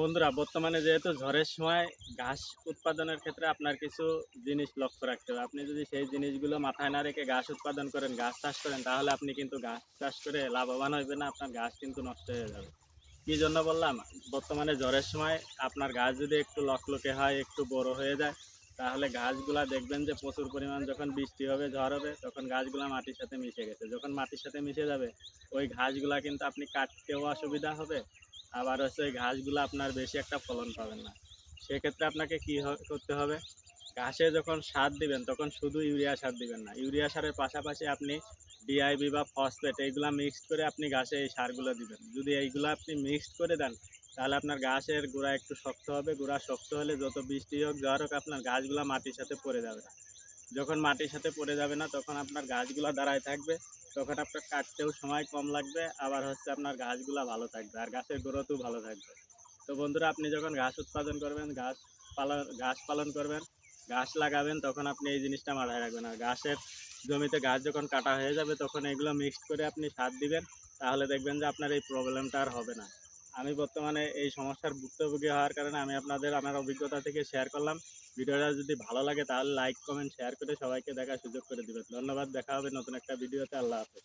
বন্ধুরা, বর্তমানে যেহেতু ঝড়ের সময় ঘাস উৎপাদনের ক্ষেত্রে আপনার কিছু জিনিস লক্ষ্য রাখতে হবে। আপনি যদি সেই জিনিসগুলো মাথায় না রেখে ঘাস উৎপাদন করেন, ঘাস চাষ করেন, তাহলে আপনি কিন্তু ঘাস চাষ করে লাভবান হইবেন না, আপনার ঘাস কিন্তু নষ্ট হয়ে যাবে। কি জন্য বললাম? বর্তমানে ঝড়ের সময় আপনার গাছ যদি একটু লকলকে হয়, একটু বড় হয়ে যায়, তাহলে গাছগুলা দেখবেন যে প্রচুর পরিমাণ যখন বৃষ্টি হবে, ঝড় হবে, তখন গাছগুলা মাটির সাথে মিশে গেছে। যখন মাটির সাথে মিশে যাবে, ওই ঘাসগুলা কিন্তু আপনি কাটতেও অসুবিধা হবে আবার হচ্ছে ওই ঘাসগুলো আপনার বেশি একটা ফলন পাবেন না। সেক্ষেত্রে আপনাকে কি করতে হবে? ঘাসে যখন সার দিবেন, তখন শুধু ইউরিয়া সার দিবেন না। ইউরিয়া সারের পাশাপাশি আপনি ডিআইবি বা ফসফেট এইগুলা মিক্সড করে আপনি ঘাসে এই সারগুলো দিবেন। যদি এইগুলো আপনি মিক্সড করে দেন, তাহলে আপনার ঘাসের গোড়া একটু শক্ত হবে। গোড়া শক্ত হলে যত বৃষ্টি হোক জ্বর হোক, আপনার গাছগুলো মাটির সাথে পড়ে যাবে না। যখন মাটির সাথে পড়ে যাবে না, তখন আপনার গাছগুলো দাঁড়ায় থাকবে। তখন আপনার কাটতেও সময় কম লাগবে, আবার হচ্ছে আপনার গাছগুলো ভালো থাকবে, আর গাছের গ্রোথও ভালো থাকবে। তো বন্ধুরা, আপনি যখন ঘাস উৎপাদন করবেন গাছ পালন গাছ পালন করবেন গাছ লাগাবেন, তখন আপনি এই জিনিসটা মাথায় রাখবেন। আর গাছের জমিতে গাছ যখন কাটা হয়ে যাবে, তখন এগুলো মিক্সড করে আপনি সার দিবেন, তাহলে দেখবেন যে আপনার এই প্রবলেমটা আর হবে না। আমি বর্তমানে এই সমস্যার ভুক্তভোগী হওয়ার কারণে আমি আপনাদের, আমার অভিজ্ঞতা থেকে শেয়ার করলাম। ভিডিওটা যদি ভালো লাগে তাহলে লাইক কমেন্ট শেয়ার করে সবাইকে দেখার সুযোগ করে দেবেন। ধন্যবাদ, দেখা হবে নতুন একটা ভিডিওতে। আল্লাহ হাফেজ।